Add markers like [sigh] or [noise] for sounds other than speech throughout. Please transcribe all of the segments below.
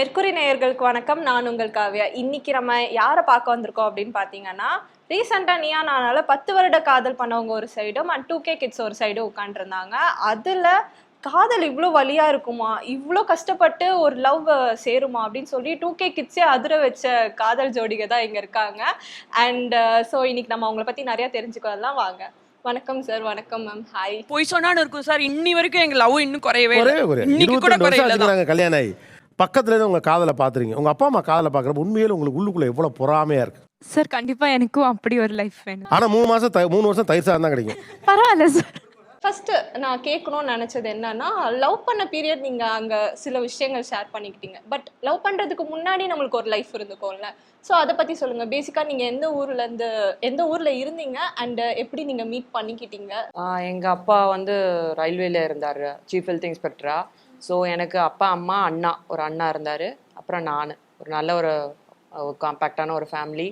Mercury நேயர்களுக்கு வணக்கம். நான் உங்கள் காவ்யா. இன்னைக்கு நம்ம யாரை பார்க்க வந்திருக்கோம் அப்படின்னு பார்த்தீங்கன்னா ரீசெண்டாக நீயா நானால பத்து வருட காதல் பண்ணவங்க ஒரு சைடும் அண்ட் டூ கே கிட்ஸ் ஒரு சைடும் உட்காந்துருந்தாங்க அதில் காதல் இவ்வளோ வலியா இருக்குமா? இவ்வளோ கஷ்டப்பட்டு ஒரு லவ் சேருமா? அப்படின்னு சொல்லி டூ கே கிட்ஸே அதிர வச்ச காதல் ஜோடிக தான் இங்கே இருக்காங்க. அண்ட் ஸோ இன்னைக்கு நம்ம அவங்கள பற்றி நிறையா தெரிஞ்சுக்கலாம் வாங்க. வணக்கம் சார் வணக்கம் மேம் ஹாய் பொய் சொன்னான்னு இருக்கும் சார் இன்னி வரைக்கும் எங்க லவ் இன்னும் குறையவே இன்னைக்கு கூட குறையல கல்யாணம் ஆகி. பக்கத்துல இருந்து உங்க காதலை பாத்துறீங்க உங்க அப்பா அம்மா காதலை பாக்குறப்ப உண்மையில உங்களுக்கு உள்ளுக்குள்ள எவ்வளவு பொறாமையா இருக்கு. சார் கண்டிப்பா எனக்கும் அப்படி ஒரு லைஃப் வேணும். ஆனா மூணு மாசம் த- மூணு வருஷம் தயிர் சாதம் தான் கிடைக்கும். பரவாயில்ல சார் ஃபர்ஸ்ட் நான் கேட்கணும்னு நினச்சது என்னன்னா லவ் பண்ண பீரியட் நீங்கள் அங்கே சில விஷயங்கள் ஷேர் பண்ணிக்கிட்டீங்க. பட் லவ் பண்ணுறதுக்கு முன்னாடி நம்மளுக்கு ஒரு லைஃப் இருந்துக்கும்ல. ஸோ அதை பற்றி சொல்லுங்கள் பேசிக்காக நீங்கள் எந்த ஊர்ல இருந்து எந்த ஊரில் இருந்தீங்க? அண்ட் எப்படி நீங்கள் மீட் பண்ணிக்கிட்டீங்க? ஆஹ் எங்க அப்பா வந்து ரயில்வேல இருந்தாரு சீஃப் ஹெல்த் இன்ஸ்பெக்டரா ஸோ எனக்கு அப்பா அம்மா அண்ணா ஒரு அண்ணா இருந்தாரு. அப்புறம் நான். ஒரு நல்ல ஒரு காம்பேக்டான ஒரு ஃபேமிலி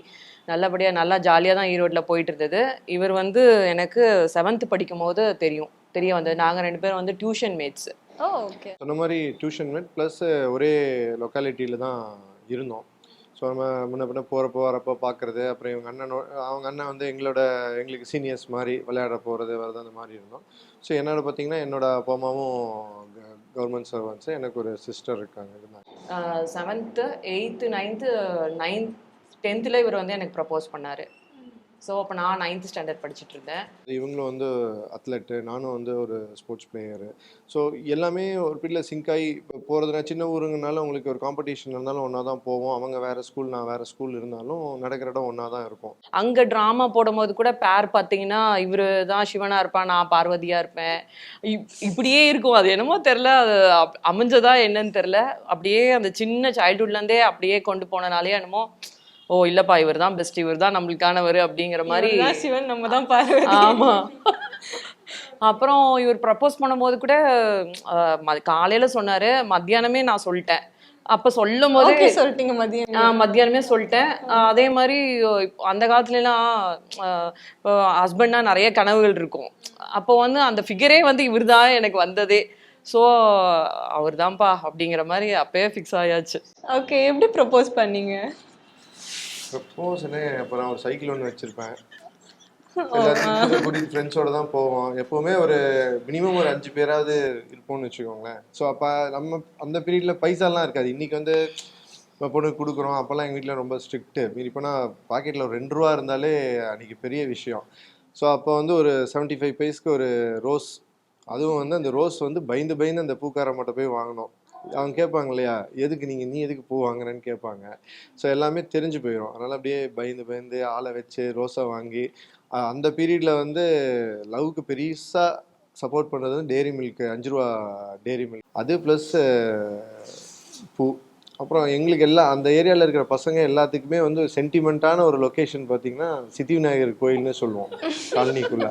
நல்லபடியாக நல்லா ஜாலியாக தான் ஈரோட்டில் போயிட்டு இருந்தது இவர் வந்து எனக்கு செவன்த் படிக்கும் போது தெரியும். தெரிய வந்தது. நாங்கள் ரெண்டு பேரும் வந்து டியூஷன் மேட்ஸ் ஓ ஓகே சொன்ன மாதிரி டியூஷன் மேட் ப்ளஸ் ஒரே லொக்காலிட்டியில் தான் இருந்தோம். ஸோ நம்ம முன்ன பின்ன போகிறப்போ வரப்போ பார்க்குறது அப்புறம் இவங்க அண்ணனோ அவங்க அண்ணன் வந்து எங்களோட எங்களுக்கு சீனியர்ஸ் மாதிரி விளையாட போகிறது வரது அந்த மாதிரி இருந்தோம். ஸோ என்னோட பார்த்தீங்கன்னா என்னோட அப்பா அம்மாவும் கவர்மெண்ட் சர்வன்ஸு எனக்கு ஒரு சிஸ்டர் இருக்காங்க செவன்த்து எயித்து நைன்த்து நைன்த் டென்த்தில் இவர் வந்து எனக்கு ப்ரப்போஸ் பண்ணார். ஸோ அப்போ நான் நைன்த் ஸ்டாண்டர்ட் படிச்சுட்டு இருந்தேன் இவங்களும் வந்து அத்லெட்டு நானும் வந்து ஒரு ஸ்போர்ட்ஸ் பிளேயரு ஸோ எல்லாமே ஒரு பீரியடில் சிங்க் ஆகி இப்போ போகிறதுனா சின்ன ஊருங்கனால உங்களுக்கு ஒரு காம்படிஷன் இருந்தாலும் ஒன்றா தான் போவோம். அவங்க வேறு ஸ்கூல் நான் வேறு ஸ்கூல் இருந்தாலும் நடக்கிற இடம் ஒன்றா தான் இருக்கும். அங்கே ட்ராமா போடும்போது கூட பேர் பார்த்தீங்கன்னா இவர் தான் சிவனா இருப்பான் நான் பார்வதியாக இருப்பேன். இப்- இப்படியே இருக்கும். அது என்னமோ தெரில அது அமைஞ்சதா என்னன்னு தெரில அப்படியே அந்த சின்ன சைல்ட்ஹுட்லேருந்தே அப்படியே கொண்டு போனனாலே என்னமோ ஓ இல்லைப்பா இவர் தான் பெஸ்ட் இவர் தான் நம்மளுக்கானவர் அப்படிங்கிற மாதிரி. சிவன் நம்ம தான் பாரு ஆமா. அப்புறம் இவர் ப்ரப்போஸ் பண்ணும்போது கூட காலையில சொன்னாரு மத்தியானமே நான் சொல்லிட்டேன். அப்ப சொல்லும் போதே சொல்லிட்டீங்க மதியம். மத்தியானமே சொல்லிட்டேன். அதே மாதிரி அந்த காலத்துலலாம் ஹஸ்பண்ட்னா நிறைய கனவுகள் இருக்கும். அப்போ வந்து அந்த ஃபிகரே வந்து இவர்தான் எனக்கு வந்ததே. ஸோ அவர் தான்ப்பா அப்படிங்கிற மாதிரி அப்பயே ஃபிக்ஸ் ஆயாச்சு. ஓகே எப்படி ப்ரப்போஸ் பண்ணீங்க? ப்ரப்போஸ்னு அப்போ நான் ஒரு சைக்கிள் ஒன்று வச்சுருப்பேன். [laughs] எல்லாத்தையும் கூட்டிகிட்டு ஃப்ரெண்ட்ஸோட தான் போவோம். எப்போவுமே ஒரு மினிமம் ஒரு அஞ்சு பேராவது இருப்போம்னு வச்சுக்கோங்களேன். ஸோ அப்போ நம்ம அந்த பீரியடில் பைசாலாம் இருக்காது. இன்றைக்கி வந்து நம்ம பொண்ணுக்கு கொடுக்குறோம். அப்போல்லாம் எங்கள் வீட்டில் ரொம்ப ஸ்ட்ரிக்ட்டு மீறி போனால் பாக்கெட்டில் ஒரு ரெண்டு ரூபா இருந்தாலே அன்றைக்கி பெரிய விஷயம். ஸோ அப்போ வந்து ஒரு 75 ஃபைவ் பைஸ்க்கு ஒரு ரோஸ் அதுவும் வந்து அந்த ரோஸ் வந்து பயந்து பயந்து அந்த பூக்காரம்மாட்ட போய் வாங்கினோம். அவங்க கேட்பாங்க இல்லையா? எதுக்கு நீங்கள் நீ எதுக்கு பூ வாங்குறேன்னு கேட்பாங்க ஸோ எல்லாமே தெரிஞ்சு போயிடும் அதனால் அப்படியே பயந்து பயந்து ஆளை வச்சு ரோஸை வாங்கி அந்த பீரியடில் வந்து லவ்க்கு பெருசாக சப்போர்ட் பண்ணுறது வந்து டேரி மில்க் அஞ்சு ரூபா டேரி மில்க் அது ப்ளஸ் பூ. அப்புறம் எங்களுக்கு எல்லாம் அந்த ஏரியாவில் இருக்கிற பசங்க எல்லாத்துக்குமே வந்து சென்டிமெண்ட்டான ஒரு லொக்கேஷன் பார்த்தீங்கன்னா சித்தி விநாயகர் கோயில்னு சொல்லுவோம். காலனிக்குள்ளே.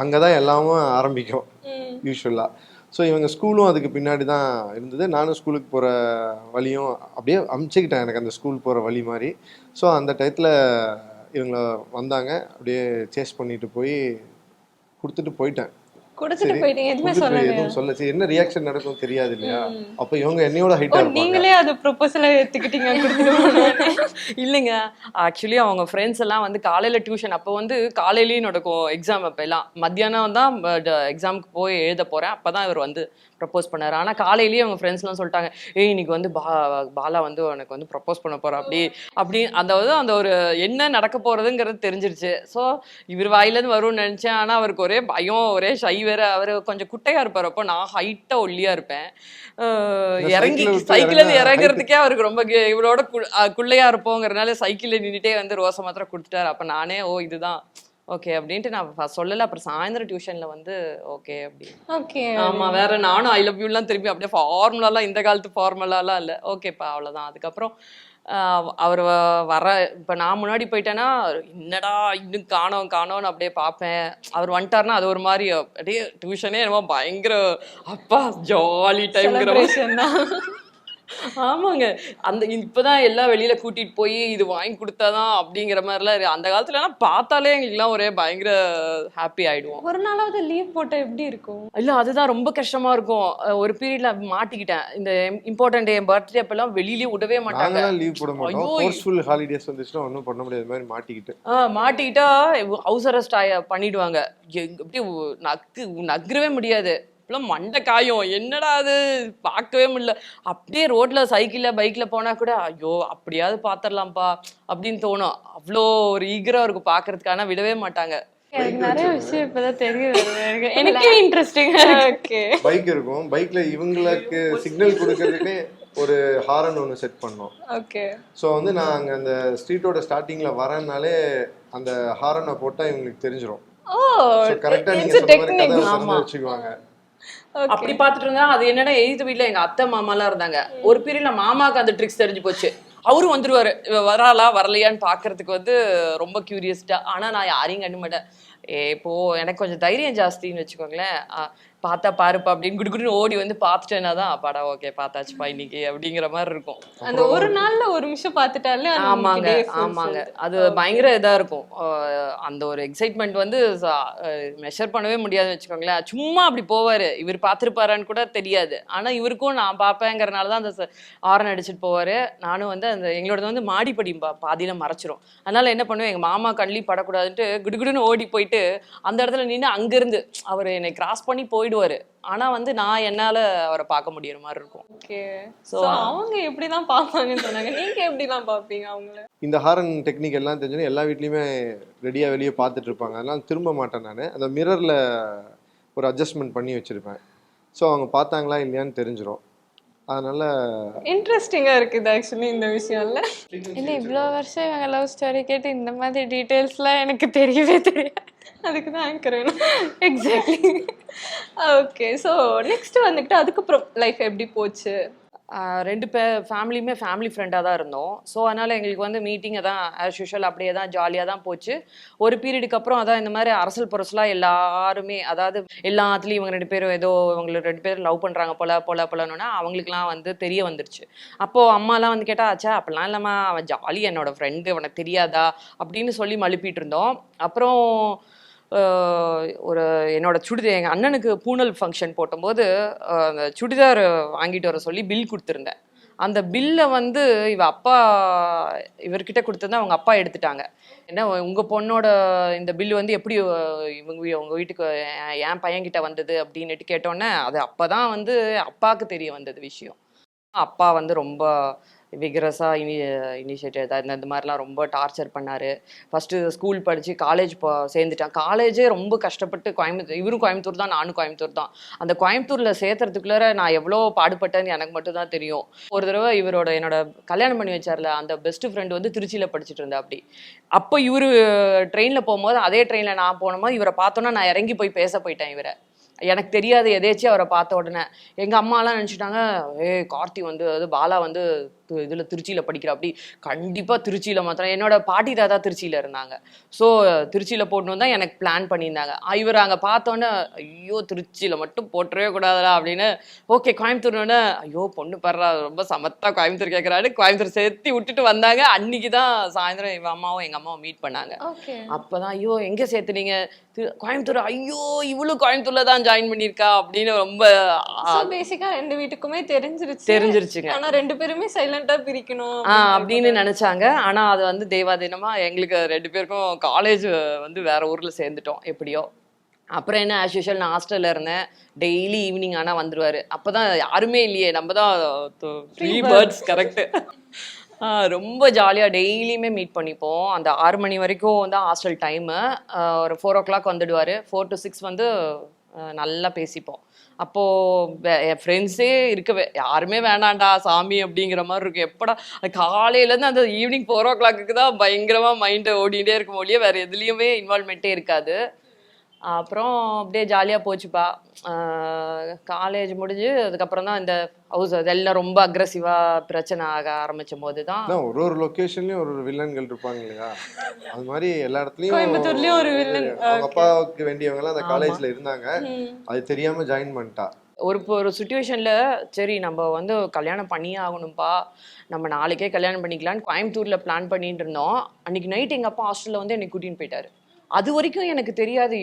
அங்கே தான் எல்லாமும் ஆரம்பிக்கும் யூஸ்வலாக ஸோ இவங்க ஸ்கூலும் அதுக்கு பின்னாடி தான் இருந்தது. நானும் ஸ்கூலுக்கு போகிற வழியும் அப்படியே அமுச்சுக்கிட்டேன். எனக்கு அந்த ஸ்கூல் போகிற வழி மாதிரி. ஸோ அந்த டயத்தில் இவங்கள வந்தாங்க. அப்படியே சேஸ் பண்ணிட்டு போய் கொடுத்துட்டு போயிட்டேன். கொடுத்துட்டு போயிட்டீங்க. எதுவுமே சொல்லலையா. எதுவும் சொல்ல சரி என்ன ரியாக்ஷன் நடக்கும் தெரியாது இல்லையா அப்போ இவங்க என்னையோட நீங்களே அது ப்ரொபோசலை எடுத்துக்கிட்டீங்க. இல்லைங்க. ஆக்சுவலி அவங்க ஃப்ரெண்ட்ஸ் எல்லாம் வந்து காலையில டியூஷன் அப்போ வந்து காலையிலயும் நடக்கும் எக்ஸாம் அப்போ எல்லாம். மத்தியானம் தான் எக்ஸாமுக்கு போய் எழுத போறேன். அப்பதான் இவர் வந்து ப்ரப்போஸ் பண்ணாரு. ஆனா காலையிலேயே அவங்க ஃப்ரெண்ட்ஸ்லாம் சொல்லிட்டாங்க ஏய் இன்னைக்கு வந்து பா பாலா வந்து உனக்கு வந்து ப்ரப்போஸ் பண்ண போறா. அப்படி அப்படி அதாவது அந்த ஒரு என்ன நடக்க போறதுங்கிறது தெரிஞ்சிருச்சு. ஸோ இவர் வாயிலேருந்து வரும்னு நினைச்சேன். ஆனா அவருக்கு ஒரே பயம் ஒரே ஷை வேற அவர் கொஞ்சம் குட்டையா இருப்பார். அப்போ நான் ஹைட்டா ஒல்லியா இருப்பேன். இறங்கி சைக்கிள்ல இருந்து இறங்குறதுக்கே அவருக்கு ரொம்ப இவரோட அஹ் குள்ளையா இருப்போங்கிறனால சைக்கிள்ல நின்னுட்டே வந்து ரோசை மாத்திரம் கொடுத்துட்டாரு. அப்ப நானே ஓ இதுதான். ஓகே அப்படின்ட்டு நான் சொல்லல. அப்புறம் சாயந்தரம் டியூஷன்ல வந்து ஓகே அப்படி ஓகே. ஆமா வேற நானும் ஐ லவ் யூலாம் திருப்பி அப்படியே ஃபார்முலாலாம் இந்த காலத்து ஃபார்முலாலாம் இல்ல. ஓகேப்பா அவ்வளவுதான். அதுக்கப்புறம் அவர் வ- வர இப்ப நான் முன்னாடி போயிட்டேன்னா என்னடா இன்னும் காணோம் காணோம்னு அப்படியே பார்ப்பேன் அவர் வந்துட்டாருன்னா அது ஒரு மாதிரி அப்படியே டியூஷனே என்னமோ பயங்கர அப்பா ஜாலி டைம்ங்கிற தான். ஆமாங்க. அந்த இப்பதான் எல்லாம் வெளியில கூட்டிட்டு போய் இது வாங்கி கொடுத்தாதான் அப்படிங்கிற மாதிரிலாம் இருக்கு. அந்த காலத்துல எல்லாம் பார்த்தாலே எங்களுக்குலாம் ஒரே பயங்கர ஹாப்பி ஆயிடுவோம். ஒரு நாளாவது லீவ் போட்டா எப்படி இருக்கும்? இல்ல அதுதான் ரொம்ப கஷ்டமா இருக்கும். ஒரு பீரியட்ல மாட்டிக்கிட்டேன். இந்த இம்பார்ட்டன்ட் என் பர்த்டே அப்பெல்லாம் வெளியிலயே விடவே மாட்டாங்க. லீவ் போட மாட்டோம். ஃபோர்ஸ்ஃபுல் ஹாலிடேஸ் வந்துச்சுன்னா ஒன்றும் பண்ண முடியாத மாதிரி மாட்டிக்கிட்டு. ஆ மாட்டிக்கிட்டா ஹவுஸ் அரெஸ்ட் ஆய பண்ணிடுவாங்க. உ- நக்கு நகரவே முடியாது. இப்பெல்லாம் மண்டை காயும். என்னடா அது? பார்க்கவே முடியல. அப்படியே ரோட்ல சைக்கிள்ல பைக்ல போனா கூட ஐயோ அப்படியாவது பாத்திரலாம்ப்பா அப்படின்னு தோணும். அவ்வளோ ஒரு ஈகரா இருக்கும் பாக்குறதுக்கு ஆனா விடவே மாட்டாங்க. நிறைய விஷயம் இப்பதான் தெரிய வருது எனக்கு [laughs] இன்ட்ரெஸ்டிங்கா பைக் இருக்கும். பைக்ல இவங்களுக்கு [laughs] சிக்னல் கொடுக்கறதுக்கே ஒரு ஹாரன் ஒன்று செட் பண்ணோம். ஓகே. ஸோ வந்து நான் அங்கே அந்த ஸ்ட்ரீட்டோட ஸ்டார்டிங்ல வரேன்னாலே அந்த ஹாரனை போட்டால் இவங்களுக்கு ஸோ கரெக்டாக நீங்கள் சொன்ன மாதிரி கதை வச்சுக்குவாங்க. அப்படி பாத்துட்டு இருந்தா அது என்னன்னா எய்த் வீட்ல எங்க அத்தை மாமாலாம் இருந்தாங்க. ஒரு பீரியட்ல மாமாக்கு அந்த ட்ரிக்ஸ் தெரிஞ்சு போச்சு. அவரும் வந்துருவாரு. இவ வராளா வரலையான்னு பாக்குறதுக்கு வந்து ரொம்ப கியூரியஸ்டா ஆனா நான் யாரையும் கண்டு மாட்டேன். ஏ இப்போ எனக்கு கொஞ்சம் தைரியம் ஜாஸ்தின்னு வச்சுக்கோங்களேன். பார்த்தா பாருப்பா அப்படின்னு குடுக்குன்னு ஓடி வந்து பார்த்துட்டேன்னா தான் அப்பாடா ஓகே பார்த்தாச்சுப்பா இன்னைக்கு அப்படிங்கிற மாதிரி இருக்கும். அந்த ஒரு நாள்ல ஒரு நிமிஷம் பார்த்துட்டாலே ஆமாங்க ஆமாங்க. அது பயங்கர இதா இருக்கும். அந்த ஒரு எக்ஸைட்மெண்ட் வந்து மெஷர் பண்ணவே முடியாதுன்னு வச்சுக்கோங்களேன். சும்மா அப்படி போவாரு. இவர் பார்த்துருப்பாரான்னு கூட தெரியாது. ஆனா இவருக்கும் நான் பார்ப்பேங்கிறனால தான் அந்த ஆரன் அடிச்சுட்டு போவாரு. நானும் வந்து அந்த எங்களோடது வந்து மாடிப்படி பா பாதியில மறைச்சிரும். அதனால என்ன பண்ணுவேன் எங்க மாமா கண்ணி படக்கூடாதுன்ட்டு குடுகுடுன்னு ஓடி போயிட்டு அந்த இடத்துல நின்று அங்கிருந்து அவர் என்னை கிராஸ் பண்ணி போயிடுவாரு. ஆனா வந்து நான் என்னால அவரை பார்க்க முடியற மாதிரி இருக்கும். ஓகே. சோ அவங்க எப்படிதான் பாப்பாங்கன்னு சொன்னாங்க. நீங்க எப்படிலாம் பாப்பீங்க அவங்கள? இந்த ஹாரன் டெக்னிக் எல்லாம் தெரிஞ்சுன்னா எல்லா வீட்லேயுமே ரெடியாக வெளியே பார்த்துட்டு இருப்பாங்க. அதெல்லாம் திரும்ப மாட்டேன் நான். அந்த மிரரில் ஒரு அட்ஜஸ்ட்மெண்ட் பண்ணி வச்சுருப்பேன். ஸோ அவங்க பார்த்தாங்களா இல்லையான்னு தெரிஞ்சிரும். அதனால இன்ட்ரெஸ்டிங்கா இருக்குது ஆக்சுவலி இந்த விஷயம்ல. இல்ல இவ்வளோ வருஷம் இவங்க லவ் ஸ்டோரி கேட்டு இந்த மாதிரி டீட்டெயில்ஸ்லாம் எனக்கு தெரியவே தெரியாது. அதுக்கு தான் ஆங்கர் வேணும். எக்ஸாக்ட்லி ஓகே ஸோ நெக்ஸ்ட் வந்துட்டு அதுக்கப்புறம் லைஃப் எப்படி போச்சு? ரெண்டு பே ஃபேமிலியுமே ஃபேமிலி ஃப்ரெண்டாக தான் இருந்தோம். ஸோ அதனால் எங்களுக்கு வந்து மீட்டிங்கை தான் ஆஸ் யூஷுவல் அப்படியே தான் ஜாலியாக தான் போச்சு. ஒரு பீரியடுக்கு அப்புறம் அதான் இந்த மாதிரி அரசல் புரசலாக எல்லாருமே அதாவது எல்லாத்துலேயும் இவங்க ரெண்டு பேரும் ஏதோ இவங்களுக்கு ரெண்டு பேரும் லவ் பண்ணுறாங்க போல போல போலன்னா அவங்களுக்குலாம் வந்து தெரிய வந்துருச்சு. அப்போது அம்மாலாம் வந்து கேட்டால் ஆச்சா அப்படிலாம் இல்லைம்மா அவன் ஜாலி என்னோடய ஃப்ரெண்டு உனக்கு தெரியாதா? அப்படின்னு சொல்லி மழுப்பிட்டு இருந்தோம். அப்புறம் ஒரு என்னோட சுடிதார் எங்கள் அண்ணனுக்கு பூனல் ஃபங்க்ஷன் போட்டும்போது அந்த சுடிதார் வாங்கிட்டு வர சொல்லி பில் கொடுத்துருந்தேன். அந்த பில்லை வந்து இவ அப்பா இவர்கிட்ட கொடுத்துருந்தா அவங்க அப்பா எடுத்துட்டாங்க. என்ன உங்கள் பொண்ணோட இந்த பில் வந்து எப்படி இவங்க வீ- வீட்டுக்கு என் என் பையன்கிட்ட வந்தது அப்படின்னுட்டு கேட்டோன்னே அது அப்போ தான் வந்து அப்பாவுக்கு தெரிய வந்தது விஷயம். அப்பா வந்து ரொம்ப விகரஸாக இனி இனிஷியேட்டிவ் தான் இந்த மாதிரிலாம் ரொம்ப டார்ச்சர் பண்ணார். ஃபஸ்ட்டு ஸ்கூல் படித்து காலேஜ் போ சேர்ந்துட்டான். காலேஜே ரொம்ப கஷ்டப்பட்டு கோயம்புத்தூர் இவரும் கோயம்புத்தூர் தான் நானும் கோயம்புத்தூர் தான். அந்த கோயம்புத்தூரில் சேர்த்துறதுக்குள்ளே நான் எவ்வளோ பாடுபட்டேன்னு எனக்கு மட்டும் தான் தெரியும். ஒரு தடவை இவரோட என்னோட கல்யாணம் பண்ணி வச்சார்ல அந்த பெஸ்ட் ஃப்ரெண்டு வந்து திருச்சியில் படிச்சுட்டு இருந்தா அப்படி. அப்போ இவர் ட்ரெயினில் போகும்போது அதே ட்ரெயினில் நான் போனோமோ இவரை பார்த்தோன்னா நான் இறங்கி போய் பேச போயிட்டேன் இவரை. எனக்கு தெரியாது எதேச்சும் அவரை பார்த்த உடனே. எங்கள் அம்மாலாம் நினச்சிட்டாங்க ஏய் கார்த்தி வந்து அது பாலா வந்து இதில் திருச்சியில் படிக்கிற அப்படி கண்டிப்பாக திருச்சியில் மாத்திரம். என்னோட பாட்டி தாத்தா திருச்சியில் இருந்தாங்க. ஸோ திருச்சியில் போடணும் தான் எனக்கு பிளான் பண்ணியிருந்தாங்க. இவர் அங்கே பார்த்தோன்னே ஐயோ திருச்சியில் மட்டும் போட்டுறவே கூடாதுடா அப்படின்னு ஓகே கோயம்புத்தூர்னோடனே ஐயோ பொண்ணு படுறா ரொம்ப சமத்தா கோயம்புத்தூர் கேட்குறாரு கோயம்புத்தூர் சேர்த்து விட்டுட்டு வந்தாங்க. அன்னைக்கு தான் சாயந்தரம் எங்கள் அம்மாவும் எங்கள் அம்மாவும் மீட் பண்ணாங்க. ஓகே. அப்பதான் ஐயோ எங்க சேர்த்துனீங்க? திரு- கோயம்புத்தூர் ஐயோ இவளும் கோயம்புத்தூர்ல தான் ஜாயின் பண்ணியிருக்கா அப்படின்னு ரொம்ப பேசிக்கா ரெண்டு வீட்டுக்குமே தெரிஞ்சிருச்சு. தெரிஞ்சிருச்சுங்க. ஆனா ரெண்டு பேருமே சைலண்டா பிரிக்கணும் ஆ அப்படின்னு நினைச்சாங்க. ஆனா அது வந்து தெய்வாதீனமா எங்களுக்கு ரெண்டு பேருக்கும் காலேஜ் வந்து வேற ஊர்ல சேர்ந்துட்டோம் எப்படியோ. அப்புறம் என்ன ஆஸ் யூஷுவல் நான் ஹாஸ்டல்ல இருந்தேன். டெய்லி ஈவினிங் ஆனா வந்துருவாரு. அப்பதான் யாருமே இல்லையே. நம்ம தான் த்ரீ பேர்ட்ஸ் கரெக்ட் ரொம்ப ஜாலியாக டெய்லியுமே மீட் பண்ணிப்போம். அந்த ஆறு மணி வரைக்கும் தான் ஹாஸ்டல் டைமு ஒரு ஃபோர் ஓ கிளாக் வந்துடுவார். ஃபோர் டு சிக்ஸ் வந்து நல்லா பேசிப்போம். அப்போது என் ஃப்ரெண்ட்ஸே இருக்கவே யாருமே வேணாண்டா சாமி அப்படிங்கிற மாதிரி இருக்கும். எப்படா காலையிலேருந்து அந்த ஈவினிங் ஃபோர் ஓ கிளாக்கு தான் பயங்கரமாக மைண்டு ஓடிட்டே இருக்கும். ஒழிய வேறு எதுலேயுமே இன்வால்மெண்ட்டே இருக்காது. அப்புறம் அப்படியே ஜாலியாக போச்சுப்பா. காலேஜ் முடிஞ்சு அதுக்கப்புறம் தான் இந்த ஹவுஸ் அதெல்லாம் ரொம்ப அக்ரஸிவாக பிரச்சனை ஆக ஆரம்பிச்சும் போது தான் ஒரு ஒரு லொகேஷன்லயும் ஒரு ஒரு வில்லன்கள் இருப்பாங்க இல்லையா? அது மாதிரி எல்லா இடத்துலயும் கோயம்புத்தூர்லயும் ஒரு. அவங்க Okay. அப்பாவுக்கு வேண்டியவங்க எல்லாம் அந்த. காலேஜ்ல இருந்தாங்க. அது தெரியாம ஜாயின் பண்ணிட்டா. ஒரு இப்போ ஒரு சுச்சுவேஷனில் சரி நம்ம வந்து கல்யாணம் பண்ணியே ஆகணும்ப்பா நம்ம நாளைக்கே கல்யாணம் பண்ணிக்கலாம்னு கோயம்புத்தூரில் பிளான் பண்ணிட்டு இருந்தோம். அன்னைக்கு நைட் எங்கள் அப்பா ஹாஸ்டலில் வந்து என்னை கூட்டின்னு போயிட்டாரு. அது வரைக்கும் எனக்கு தெரியாது.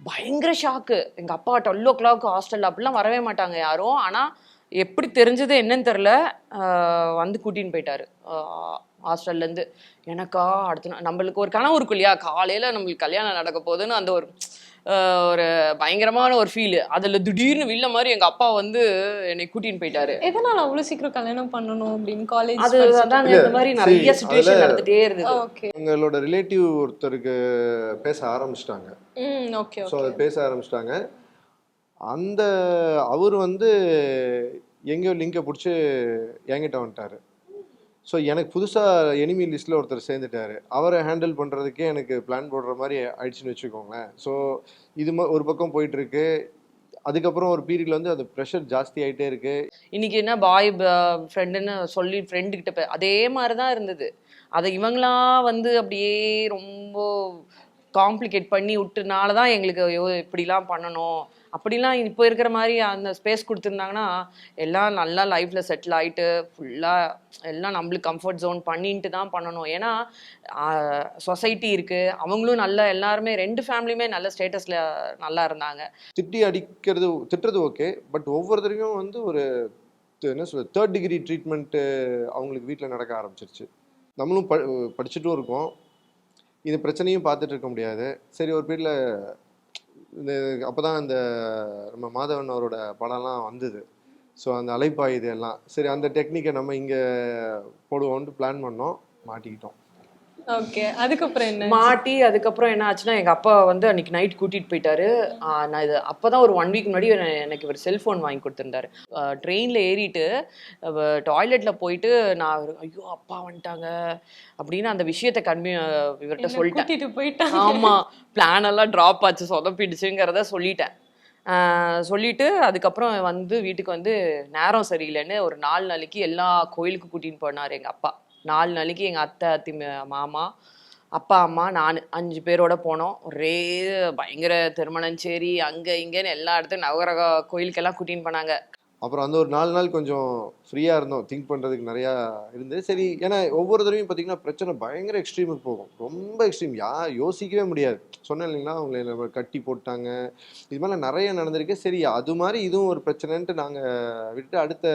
பயங்கர ஷாக்கு எங்கள் அப்பா டுவெல் ஓ கிளாக் ஹாஸ்டலில் அப்படிலாம் வரவே மாட்டாங்க யாரும் ஆனால் எப்படி தெரிஞ்சது என்னன்னு தெரில வந்து கூட்டின்னு போயிட்டாரு. ஹாஸ்டல்லேருந்து எனக்கா அடுத்த நாள் நம்மளுக்கு ஒரு கனவு இருக்கும் இல்லையா? காலையில் நம்மளுக்கு கல்யாணம் நடக்க போகுதுன்னு அந்த ஒரு ஒரு பயங்கரமான ஒரு ஃபீல் அதில் திடீர்னு வில்ல மாதிரி எங்கள் அப்பா வந்து என்னை கூட்டின்னு போயிட்டாரு. எதனால அவ்வளவு சீக்கிரம் கல்யாணம் பண்ணணும் அப்படின்னு காலேஜ் அது அதாங்க இந்த மாதிரி நிறைய சுச்சுவேஷன் நடந்துட்டே இருந்தது. ஓகே எங்களோட ரிலேட்டிவ் ஒருத்தருக்கு பேச ஆரம்பிச்சிட்டாங்க. ம் ஓகே ஸோ ஓகே அது பேச ஆரம்பிச்சிட்டாங்க. அந்த அவர் வந்து எங்கேயோ லிங்கை பிடிச்சி என்கிட்ட வந்துட்டாரு. ஸோ எனக்கு புதுசாக எனிமி லிஸ்ட்டில் ஒருத்தர் சேர்ந்துட்டாரு. அவரை ஹேண்டில் பண்ணுறதுக்கே எனக்கு பிளான் போடுற மாதிரி ஆயிடுச்சுன்னு வச்சுக்கோங்களேன். ஸோ இது மா- ஒரு பக்கம் போயிட்டுருக்கு. அதுக்கப்புறம் ஒரு பீரியட்ல வந்து அது ப்ரெஷர் ஜாஸ்தி ஆகிட்டே இருக்கு. இன்னைக்கு என்ன பாய் ஃப்ரெண்டுன்னு சொல்லி ஃப்ரெண்டுக்கிட்ட அதே மாதிரி தான் இருந்தது. அதை இவங்களாம் வந்து அப்படியே ரொம்ப காம்ப்ளிகேட் பண்ணி விட்டுனால தான் எங்களுக்கு ஐயோ இப்படிலாம் பண்ணணும். அப்படிலாம் இப்போ இருக்கிற மாதிரி அந்த ஸ்பேஸ் கொடுத்துருந்தாங்கன்னா எல்லாம் நல்லா லைஃப்பில் செட்டில் ஆகிட்டு ஃபுல்லாக எல்லாம் நம்மளுக்கு கம்ஃபர்ட் ஜோன் பண்ணிட்டு தான் பண்ணணும். ஏன்னா சொசைட்டி இருக்குது அவங்களும் நல்லா எல்லாருமே ரெண்டு ஃபேமிலியுமே நல்ல ஸ்டேட்டஸில் நல்லா இருந்தாங்க. திட்டி அடிக்கிறது திட்டுறது ஓகே பட் ஒவ்வொருத்தரையும் வந்து ஒரு என்ன சொல்றது தேர்ட் டிகிரி ட்ரீட்மெண்ட்டு அவங்களுக்கு வீட்டில் நடக்க ஆரம்பிச்சிருச்சு. நம்மளும் ப படிச்சுட்டும் இருக்கோம். இது பிரச்சனையும் பார்த்துட்டு இருக்க முடியாது. சரி ஒரு பீரியடில் இந்த அப்போ தான் இந்த நம்ம மாதவன் அவரோட படம்லாம் வந்தது. ஸோ அந்த அலைப்பாயுது எல்லாம். சரி அந்த டெக்னிக்கை நம்ம இங்கே போடுவோம்னு பிளான் பண்ணோம். மாட்டிக்கிட்டோம். ஓகே அதுக்கப்புறம் என்ன மாட்டி அதுக்கப்புறம் என்ன ஆச்சுன்னா எங்க அப்பா வந்து அன்னைக்கு நைட் கூட்டிட்டு போயிட்டாரு. நான் இது அப்பதான் ஒரு ஒன் வீக் முன்னாடி என- எனக்கு ஒரு செல்போன் வாங்கி கொடுத்துருந்தாரு. ட்ரெயின்ல ஏறிட்டு டாய்லெட்ல போயிட்டு நான் ஐயோ அப்பா வந்துட்டாங்க. அப்படின்னு அந்த விஷயத்த கன்வி இவர்கிட்ட சொல்லிட்டேன். கூட்டிட்டு போயிட்டாங்க? ஆமா பிளான் எல்லாம் ட்ராப் ஆச்சு சொதப்பிடுச்சுங்கிறத சொல்லிட்டேன். சொல்லிட்டு அதுக்கப்புறம் வந்து வீட்டுக்கு வந்து நேரம் சரியில்லைன்னு ஒரு நாலு நாளைக்கு எல்லா கோயிலுக்கு கூட்டின்னு போனார் எங்க அப்பா. நாலு நாளைக்கு எங்கள் அத்தை அத்தி மாமா அப்பா அம்மா நான் அஞ்சு பேரோட போனோம். ஒரே பயங்கர திருமணஞ்சேரி அங்கே இங்கேன்னு எல்லா இடத்துக்கும் நவகிரக கோயிலுக்கெல்லாம் கூட்டின்னு போனாங்க. அப்புறம் அந்த ஒரு நாலு நாள் கொஞ்சம் ஃப்ரீயாக இருந்தோம். திங்க் பண்ணுறதுக்கு நிறையா இருந்து சரி ஏன்னா ஒவ்வொரு தடவையும் பார்த்தீங்கன்னா பிரச்சனை பயங்கர எக்ஸ்ட்ரீமுக்கு போகும். ரொம்ப எக்ஸ்ட்ரீம் யா யோசிக்கவே முடியாது. சொன்னேன் இல்லைங்களா? அவங்களை நம்ம கட்டி போட்டாங்க. இது மாதிரிலாம் நிறைய நடந்திருக்கு. சரி அது மாதிரி இதுவும் ஒரு பிரச்சனைன்ட்டு நாங்கள் விட்டுட்டு அடுத்த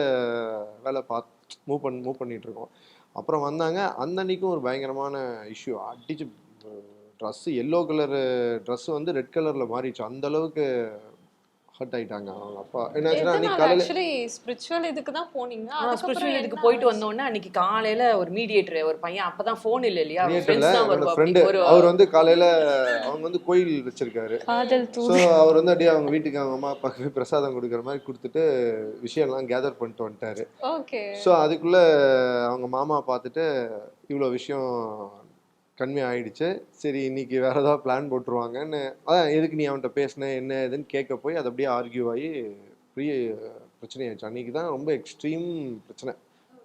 வேலை பார்த்து மூவ் பண் மூவ் பண்ணிகிட்ருக்கோம் இருக்கோம். அப்புறம் வந்தாங்க. அந்த ஒரு பயங்கரமான இஷ்யூ அடிச்சு ட்ரெஸ்ஸு எல்லோ கலரு ட்ரெஸ்ஸு வந்து ரெட் கலரில் மாறிடுச்சு. அந்த அளவுக்கு ஹர்ட் ஆயிட்டாங்க. அவங்க அப்பா என்னாச்சுன்னா ஆக்சுவலி ஸ்பிரிச்சுவல் இதுக்கு தான் போனீங்க. ஸ்பிரிச்சுவல் அதுக்கப்புறம் இதுக்கு போயிட்டு ஆச்சு? வந்தோடனே அன்னைக்கு காலையில ஒரு மீடியேட்டர் ஒரு பையன் அப்பதான் ஃபோன் இல்ல இல்லையா? ஃப்ரெண்டு ஒரு அவர் வந்து காலையில அவங்க வந்து கோயில் வச்சிருக்காரு. தூது அவர் வந்து அப்படியே அவங்க வீட்டுக்கு அவங்க அம்மா அப்பாவுக்கு போய் பிரசாதம் கொடுக்குற மாதிரி கொடுத்துட்டு விஷயம்லாம் கேதர் பண்ணிட்டு வந்துட்டாரு. ஓகே ஸோ அதுக்குள்ள அவங்க மாமா பார்த்துட்டு இவ்வளோ விஷயம் கன்வே ஆயிடுச்சு. சரி இன்னைக்கு வேற ஏதாவது பிளான் போட்டுருவாங்கன்னு. அதான் எதுக்கு நீ அவன்கிட்ட பேசின என்ன ஏதுன்னு கேட்க போய் அது அப்படியே ஆர்கியூ ஆகி பெரிய பிரச்சனையாச்சு. அன்னைக்கு தான் ரொம்ப எக்ஸ்ட்ரீம் பிரச்சனை.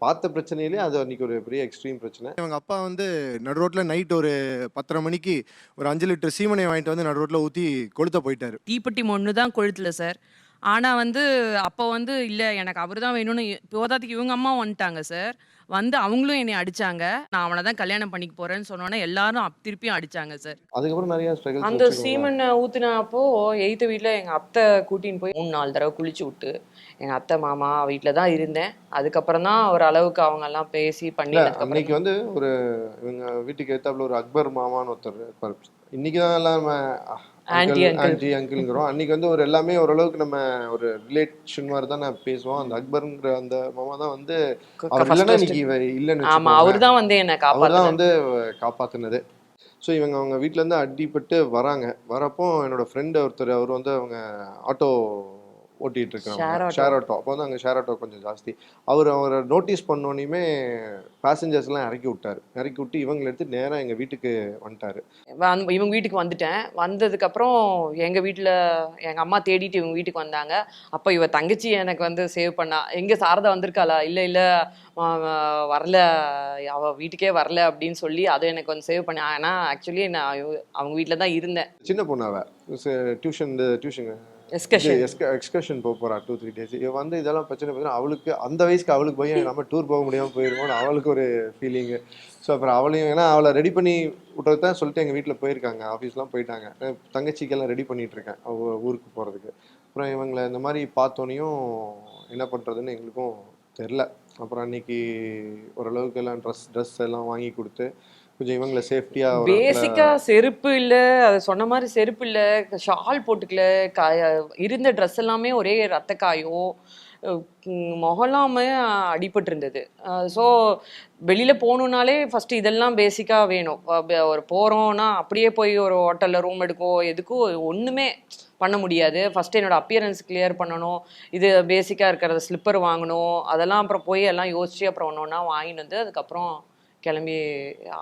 பார்த்த பிரச்சனையிலே அது அன்னைக்கு ஒரு பெரிய எக்ஸ்ட்ரீம் பிரச்சனை. இவங்க அப்பா வந்து நடு ரோட்ல நைட் ஒரு பத்தரை மணிக்கு ஒரு அஞ்சு லிட்டர் சீமனை வாங்கிட்டு வந்து நடு ரோட்ல ஊத்தி கொளுத்த போயிட்டாரு. தீப்பெட்டி ஒன்று தான் கொளுத்துல சார் ஆனால் வந்து அப்போ வந்து இல்லை எனக்கு அவர் தான் வேணும்னு போதாத்துக்கு இவங்க அம்மா வந்துட்டாங்க சார் வந்து அவங்களும் என்னை அடிச்சாங்க. நான் அவனை தான் கல்யாணம் பண்ணிக்க போறேன்னு சொன்னோன்னே எல்லாரும் அப் திருப்பியும் அடிச்சாங்க சார் அதுக்கப்புறம் நிறைய ஸ்ட்ரகிள் அந்த சீமெண்ணை ஊத்துனப்போ எய்த்த வீட்ல எங்க அத்தை கூட்டின்னு போய் மூணு நாலு தடவை குளிச்சு விட்டு எங்க அத்தை மாமா வீட்டில் தான் இருந்தேன். அதுக்கப்புறம் தான் ஒரு அளவுக்கு அவங்க எல்லாம் பேசி பண்ணி இல்ல அதுக்கப்புறம் அன்னைக்கு வந்து ஒரு இவங்க வீட்டுக்கு ஏத்தாப்புல ஒரு அக்பர் மாமான்னு ஒருத்தர் இருப்பாரு. இன்னைக்கு தான் எல்லாம் uncle. ஆன்டி அங்கிள்ங்கிறோம் அன்னைக்கு வந்து ஒரு எல்லாமே ஓரளவுக்கு நம்ம ஒரு ரிலேஷன் மாதிரி தான் நான் பேசுவோம் அந்த அக்பர்ங்கிற அந்த மாமா தான் வந்து அவர் இல்லைன்னா. இன்னைக்கு இல்லைன்னு ஆமா. அவர் தான் வந்து என்னை அவர் தான் வந்து காப்பாத்துனது ஸோ இவங்க அவங்க வீட்ல இருந்து அடிபட்டு வராங்க வரப்போ என்னோட ஃப்ரெண்டு ஒருத்தர் அவர் வந்து அவங்க ஆட்டோ இருக்காங்க auto. ஷேர் ஆட்டோ அப்போ வந்து அங்கே ஷேர் ஆட்டோ கொஞ்சம் ஜாஸ்தி. அவர் அவரை நோட்டீஸ் பண்ணோன்னே பேசஞ்சர்ஸ் எல்லாம் இறக்கி விட்டாரு. இறக்கி விட்டு இவங்களை எடுத்து நேராக எங்கள் வீட்டுக்கு வந்துட்டாரு. வந்து- இவங்க வீட்டுக்கு வந்துட்டேன். வந்ததுக்கப்புறம் எங்கள் வீட்டில் எங்கள் அம்மா தேடிட்டு இவங்க வீட்டுக்கு வந்தாங்க. அப்போ இவ தங்கச்சி எனக்கு வந்து சேவ் பண்ணா. எங்கே சாரதா வந்திருக்காளா? இல்லை இல்லை வரல. அவள் வீட்டுக்கே வரல அப்படின்னு சொல்லி அதை எனக்கு வந்து சேவ் பண்ண ஆனால் ஆக்சுவலி நான் அவங்க வீட்டில் தான் இருந்தேன். சின்ன பொண்ணு அவ? டியூஷன் டியூஷன் எஸ்கஷன் எக்ஸ்கர்ஷன் போக போறா டூ த்ரீ டேஸ் இவ வந்து இதெல்லாம் பிரச்சனை பார்த்தீங்கன்னா அவளுக்கு அந்த வயசுக்கு அவளுக்கு பையன் நம்ம டூர் போக முடியாமல் போயிருமோன்னு அவளுக்கு ஒரு ஃபீலிங்கு ஸோ அப்புறம் அவளையும் ஏன்னா அவளை ரெடி பண்ணி விட்டது தான் சொல்லிட்டு எங்கள் வீட்டில் போயிருக்காங்க. ஆஃபீஸ்லாம் போயிட்டாங்க. தங்கச்சிக்கெல்லாம் ரெடி பண்ணிட்டு இருக்கேன் ஊருக்கு போகிறதுக்கு அப்புறம் இவங்களை இந்த மாதிரி பார்த்தோனையும் என்ன பண்ணுறதுன்னு எங்களுக்கும் தெரில அப்புறம் அன்னைக்கு ஓரளவுக்கு எல்லாம் ட்ரெஸ் ட்ரெஸ் எல்லாம் வாங்கி கொடுத்து கொஞ்சம் இவங்களை சேஃப்டியாக பேசிக்கா செருப்பு இல்ல அது சொன்ன மாதிரி செருப்பு இல்ல ஷால் போட்டுக்கல இருந்த ட்ரெஸ் எல்லாமே ஒரே ரத்த காயம் முகலாமே அடிபட்டு இருந்தது ஸோ வெளியில போகணுன்னாலே ஃபர்ஸ்ட் இதெல்லாம் பேசிக்கா வேணும். ஒரு போறோம்னா அப்படியே போய் ஒரு ஹோட்டல்ல ரூம் எடுக்கோ எதுக்கும் ஒண்ணுமே பண்ண முடியாது. ஃபஸ்ட்டு என்னோட அப்பியரன்ஸ் கிளியர் பண்ணணும். இது பேசிக்காக இருக்கிறத ஸ்லிப்பர் வாங்கணும். அதெல்லாம் அப்புறம் போய் எல்லாம் யோசிச்சு அப்புறம் ஒன்று ஒன்றா வாங்கிட்டு வந்து அதுக்கப்புறம் கிளம்பி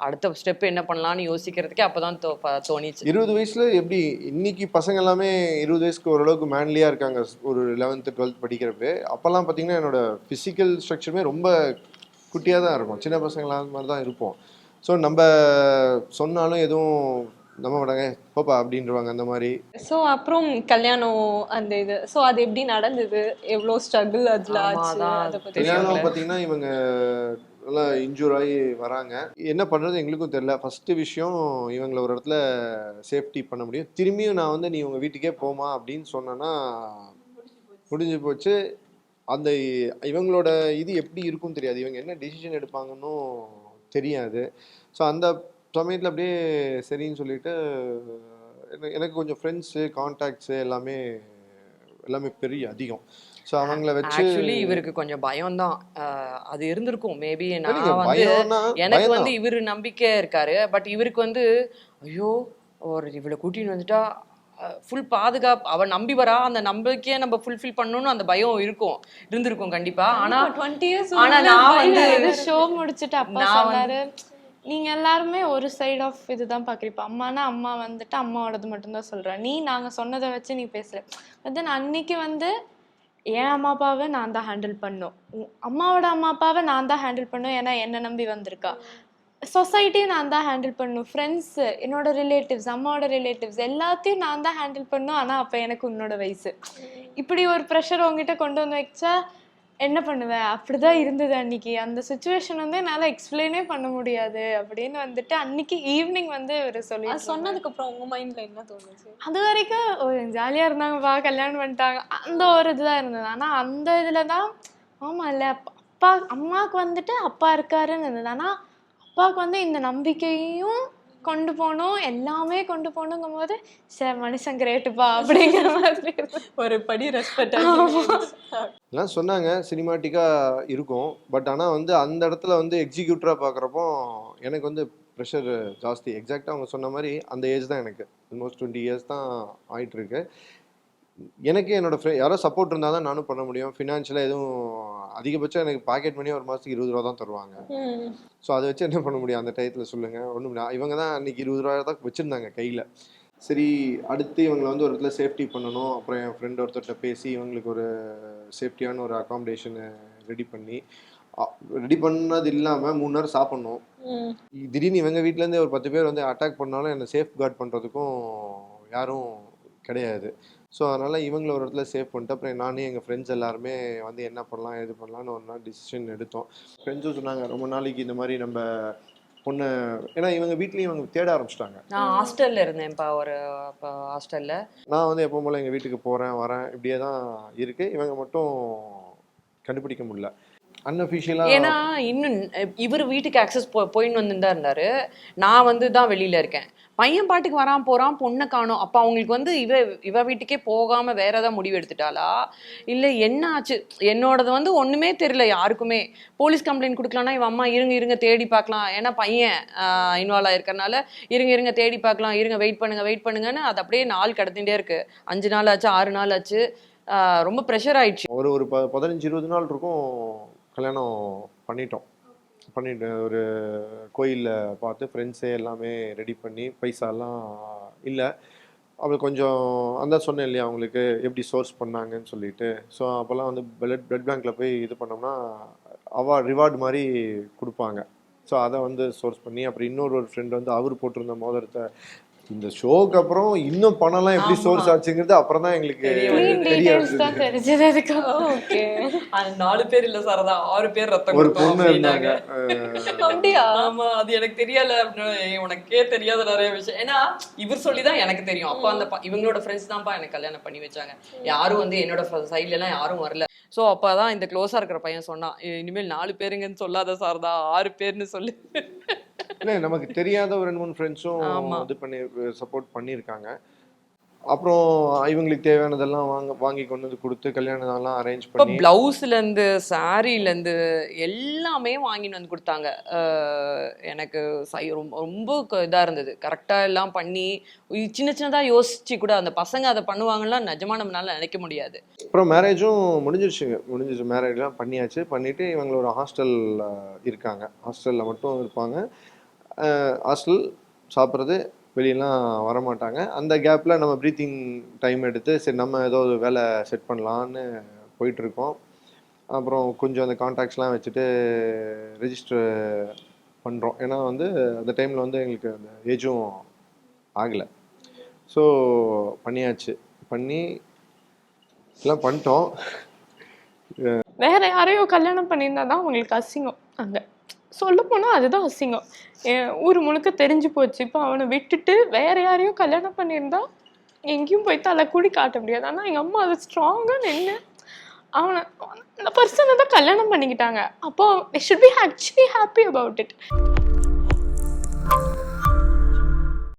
அடுத்த ஸ்டெப் என்ன பண்ணலாம்னு யோசிக்கிறதுக்கே அப்பதான் தோ தோணிச்சு. இருபது வயசுல எப்படி இன்னைக்கு பசங்க எல்லாமே இருபது வயசுக்கு ஓரளவுக்கு மேன்லியா இருக்காங்க ஒரு லெவன்த்து டுவெல்த் படிக்கிறப்ப அப்பெல்லாம் பார்த்தீங்கன்னா என்னோட ஃபிசிக்கல் ஸ்ட்ரக்சருமே ரொம்ப குட்டியாக தான் இருக்கும். சின்ன பசங்களாக அந்த மாதிரி தான் இருப்போம். ஸோ நம்ம சொன்னாலும் எதுவும் நம்ப மாட்டாங்க போப்பா அப்படின்றவாங்க அந்த மாதிரி. ஸோ அப்புறம் கல்யாணம் அந்த இது. ஸோ அது எப்படி நடந்தது? எவ்வளோ ஸ்ட்ரகிள் அதில் ஆச்சு? அதை பற்றி. கல்யாணம் பார்த்தீங்கன்னா இவங்க நல்லா இன்ஜூர் ஆகி வராங்க. என்ன பண்ணுறது எங்களுக்கும் தெரியல. ஃபஸ்ட்டு விஷயம் இவங்களை ஒரு இடத்துல சேஃப்டி பண்ண முடியும். திரும்பியும் நான் வந்து நீ உங்கள் வீட்டுக்கே போமா அப்படின்னு சொன்னேன்னா முடிஞ்சு போச்சு. அந்த இவங்களோட இது எப்படி இருக்கும்னு தெரியாது. இவங்க என்ன டிசிஷன் எடுப்பாங்கன்னு தெரியாது. ஸோ அந்த சமயத்தில் அப்படியே சரின்னு சொல்லிட்டு எனக்கு- கொஞ்சம் ஃப்ரெண்ட்ஸு கான்டாக்ட்ஸு எல்லாமே எல்லாமே பெரிய அதிகம். ஸோ அவங்கள வச்சு ஆக்சுவலி இவருக்கு கொஞ்சம் பயம்தான். அஹ் அது இருந்திருக்கும். மேபி நான் வந்து எனக்கு. வந்து இவரு நம்பிக்கை இருக்காரு. பட் இவருக்கு வந்து ஐயோ ஒரு இவளை கூட்டின்னு வந்துட்டா ஃபுல் பாதுகாப்பு அவ நம்பி வரா அந்த நம்பிக்கையை நம்ம ஃபுல்ஃபில் பண்ணணும்னு அந்த பயம் இருக்கும் இருந்திருக்கும் கண்டிப்பா. ஆனா டுவெண்ட்டி இயர்ஸ் ஆனா நான் வந்து இது ஷோ முடிச்சுட்டு அப்பா சொன்னாரு. நீங்கள் எல்லாருமே ஒரு சைட் ஆஃப் இதுதான் பாக்குறீங்க அம்மானா அம்மா வந்துட்டு அம்மாவோடது மட்டும்தான் சொல்கிறேன் நீ நாங்கள் சொன்னதை வச்சு நீ பேசுகிற வந்து தென் அன்னைக்கு வந்து என் அம்மா அப்பாவை நான் தான் ஹேண்டில் பண்ணும். அம்மாவோட அம்மா அப்பாவை நான் தான் ஹேண்டில் பண்ணும். ஏன்னா என்னை நம்பி வந்திருக்கா. சொசைட்டியை நான் தான் ஹேண்டில் பண்ணும். ஃப்ரெண்ட்ஸு என்னோட ரிலேட்டிவ்ஸ் அம்மாவோட ரிலேட்டிவ்ஸ் எல்லாத்தையும் நான் தான் ஹேண்டில் பண்ணும். ஆனால் அப்போ எனக்கு உன்னோட வயசு. இப்படி ஒரு ப்ரெஷர் உங்ககிட்ட கொண்டு வந்து வச்சா என்ன பண்ணுவேன் அப்படிதான் இருந்தது அன்னைக்கு. அந்த சுச்சுவேஷன் வந்து என்னால் எக்ஸ்பிளைனே பண்ண முடியாது. அப்படின்னு வந்துட்டு அன்னைக்கு ஈவினிங் வந்து ஒரு சொல்லி சொன்னதுக்கு அப்புறம் உங்க மைண்ட்ல என்ன தோணுச்சு? அது வரைக்கும் ஒரு ஜாலியாக இருந்தாங்கப்பா கல்யாணம் பண்ணிட்டாங்க. அந்த ஒரு இதுதான் இருந்தது. ஆனால் அந்த இதில் தான் ஆமாம் இல்லை அப்பா அம்மாவுக்கு வந்துட்டு அப்பா இருக்காருன்னு இருந்தது. ஆனால் அப்பாவுக்கு வந்து இந்த நம்பிக்கையும் கொண்டு போகணும் எல்லாமே கொண்டு போகணுங்கும் போது சே மனுஷன் கிரேட்டுப்பா அப்படிங்கிற மாதிரி. ஒரு படி ரெஸ்பெக்ட் எல்லாம் சொன்னாங்க சினிமாட்டிக்காக இருக்கும். பட் ஆனால் வந்து அந்த இடத்துல வந்து எக்ஸிக்யூட்டராக பார்க்குறப்போ எனக்கு வந்து ப்ரெஷர் ஜாஸ்தி. எக்ஸாக்டாக அவங்க சொன்ன மாதிரி அந்த ஏஜ் தான் எனக்கு. ஆல்மோஸ்ட் டுவெண்ட்டி இயர்ஸ் தான் ஆயிட்டு இருக்கு எனக்கு என்னோட ஃப்ரெண்ட் யாரோ சப்போர்ட் இருந்தால் தான் நானும் பண்ண முடியும். ஃபினான்ஷியலாக எதுவும் அதிகபட்சம் எனக்கு பாக்கெட் மணி ஒரு மாதத்துக்கு இருபது ரூபா தான் தருவாங்க. ஸோ அதை வச்சு என்ன பண்ண முடியும்? அந்த டயத்தில் சொல்லுங்கள் ஒன்றும் இவங்க தான் அன்றைக்கி இருபது ரூபா தான் வச்சுருந்தாங்க கையில். சரி அடுத்து இவங்களை வந்து ஒரு இடத்துல சேஃப்டி பண்ணணும். அப்புறம் என் ஃப்ரெண்ட் ஒருத்தர்கிட்ட பேசி இவங்களுக்கு ஒரு சேஃப்டியான ஒரு அகாமடேஷனை ரெடி பண்ணி ரெடி பண்ணது இல்லாமல் மூணு நேரம் சாப்பிட்ணும். திடீர்னு இவங்க வீட்டிலேருந்தே ஒரு பத்து பேர் வந்து அட்டாக் பண்ணாலும் என்னை சேஃப் கார்ட் பண்ணுறதுக்கும் யாரும் கிடையாது. ஸோ அதனால் இவங்கள ஒரு இடத்துல சேஃப் பண்ணிட்டு அப்புறம் நானே எங்கள் ஃப்ரெண்ட்ஸ் எல்லாருமே வந்து என்ன பண்ணலாம் எது பண்ணலாம்னு ஒரு நாள் டிசிஷன் எடுத்தோம். ஃப்ரெண்ட்ஸும் சொன்னாங்க ரொம்ப நாளைக்கு இந்த மாதிரி நம்ம பொண்ணை ஏன்னா இவங்க வீட்லேயும் இவங்க தேட ஆரம்பிச்சிட்டாங்க. நான் ஹாஸ்டல்ல இருந்தேன்ப்பா ஒரு ஹாஸ்டல்ல நான் வந்து எப்போ போல எங்கள் வீட்டுக்கு போகிறேன் வரேன் இப்படியே தான் இருக்குது இவங்க மட்டும் கண்டுபிடிக்க முடியல. அன்அஃபிஷியலாக ஏன்னா இன்னும் இவர் வீட்டுக்கு அக்சஸ் போ போயின்னு வந்து தான் இருந்தாரு. நான் வந்து தான் வெளியில இருக்கேன். பையன் பாட்டுக்கு வரான் போறான் பொண்ணை காணோம். அப்ப அவங்களுக்கு வந்து இவ இவ வீட்டுக்கே போகாம வேற ஏதாவது முடிவு எடுத்துட்டாளா? இல்ல என்ன ஆச்சு? என்னோடது வந்து ஒண்ணுமே தெரியல யாருக்குமே. போலீஸ் கம்ப்ளைண்ட் கொடுக்கலாம்னா இவ அம்மா இருங்க இருங்க தேடி பார்க்கலாம். ஏன்னா பையன் இன்வால்வ் ஆயிருக்கறனால இருங்க இருங்க தேடி பார்க்கலாம். இருங்க வெயிட் பண்ணுங்க வெயிட் பண்ணுங்கன்னு அது அப்படியே நாள் கடத்திட்டே இருக்கு. அஞ்சு நாள் ஆச்சு ஆறு நாள் ஆச்சு. ரொம்ப ப்ரெஷர் ஆயிடுச்சு. ஒரு ஒரு பதினஞ்சு இருபது நாள் இருக்கும். கல்யாணம் பண்ணிட்டோம். பண்ணிட்டு ஒரு கோயிலில் பார்த்து ஃப்ரெண்ட்ஸே எல்லாமே ரெடி பண்ணி பைசாலாம் இல்லை. அவள் கொஞ்சம் அந்த சொன்னேன் இல்லையா அவங்களுக்கு எப்படி சோர்ஸ் பண்ணாங்கன்னு சொல்லிட்டு. ஸோ அப்போல்லாம் வந்து பிளட் பிளட் பேங்க்கில் போய் இது பண்ணோம்னா அவார்ட் ரிவார்டு மாதிரி கொடுப்பாங்க. ஸோ அதை வந்து சோர்ஸ் பண்ணி அப்புறம் இன்னொரு ஒரு ஃப்ரெண்ட் வந்து அவர் போட்டிருந்த மோதிரத்தை இந்த ஷோக்கு அப்புறம் இன்னும் பணம்லாம் எப்படி. சோர்ஸ் ஆச்சுங்கிறது அப்புறம் தான் எங்களுக்கு தெரிய க்ளீன் தெரிய டீடைல்ஸ் வந்தது. தான் தெரிஞ்சது அதுக்கப்புறம். ஓகே அது நாலு பேர் இல்ல சாரதா ஆறு பேர் ரத்தம் ஒரு பொண்ணு இருந்தாங்க. அப்படியா? ஆமா அது எனக்கு தெரியல உனக்கே தெரியாத நிறைய விஷயம். ஏன்னா இவர் சொல்லிதான் எனக்கு தெரியும். அப்ப அந்த ப- இவங்களோட ஃப்ரெண்ட்ஸ் தான்ப்பா எனக்கு கல்யாணம் பண்ணி வச்சாங்க. யாரும் வந்து என்னோட சைட்ல எல்லாம் யாரும் வரல. சோ அப்பதான் இந்த க்ளோஸா இருக்கிற பையன் சொன்னான் "ஏய், இனிமேல் நாலு பேருங்கன்னு சொல்லாத சாரதா ஆறு பேர்னு சொல்லு. இல்லை நமக்கு தெரியாத ஒரு ரெண்டு மூணு ஃப்ரெண்ட்ஸும். இது பண்ணி சப்போர்ட் பண்ணியிருக்காங்க. அப்புறம் இவங்களுக்கு தேவையானதெல்லாம் வாங்க வாங்கி கொண்டு வந்து கொடுத்து கல்யாணம் அரேஞ்ச் பண்ணி பிளவுஸ்ல இருந்து சாரீல இருந்து எல்லாமே வாங்கிட்டு வந்து கொடுத்தாங்க. எனக்கு ரொம்ப ரொம்ப க- இதா இருந்தது. கரெக்டா எல்லாம் பண்ணி சின்ன சின்னதா யோசிச்சு கூட அந்த பசங்க அதை பண்ணுவாங்கன்னா நிஜமா நம்மளால நினைக்க முடியாது. அப்புறம் மேரேஜும் முடிஞ்சிருச்சுங்க. முடிஞ்சிருச்சு. மேரேஜ்லாம் பண்ணியாச்சு. பண்ணிட்டு இவங்களோட ஹாஸ்டல் இருக்காங்க. ஹாஸ்டலில் மட்டும் இருப்பாங்க. ஹாஸ்டல் சாப்பிட்றது வெளியெலாம் வரமாட்டாங்க. அந்த கேப்பில் நம்ம ப்ரீத்திங் டைம் எடுத்து சரி நம்ம ஏதோ ஒரு வேலை செட் பண்ணலான்னு போயிட்டுருக்கோம். அப்புறம் கொஞ்சம் அந்த கான்டாக்ட்ஸ்லாம் வச்சுட்டு ரெஜிஸ்டர் பண்ணுறோம் ஏன்னா வந்து அந்த டைமில் வந்து எங்களுக்கு அந்த ஏஜும் ஆகலை. ஸோ பண்ணியாச்சு. பண்ணி எல்லாம் பண்ணிட்டோம். வேற யாரையோ கல்யாணம் பண்ணியிருந்தா தான் உங்களுக்கு அசிங்கம் அங்கே. சொல்ல அதுதான் அசிங்கம். என் ஊர் முழுக்க தெரிஞ்சு போச்சு. இப்போ அவனை விட்டுட்டு வேற யாரையும் கல்யாணம் பண்ணியிருந்தா எங்கேயும் போய் தலை கூடி காட்ட முடியாது. ஆனால் எங்கள் அம்மா அது ஸ்ட்ராங்காக நின்று அவனை அந்த பர்சனை தான் கல்யாணம் பண்ணிக்கிட்டாங்க. அப்போ should be actually happy about it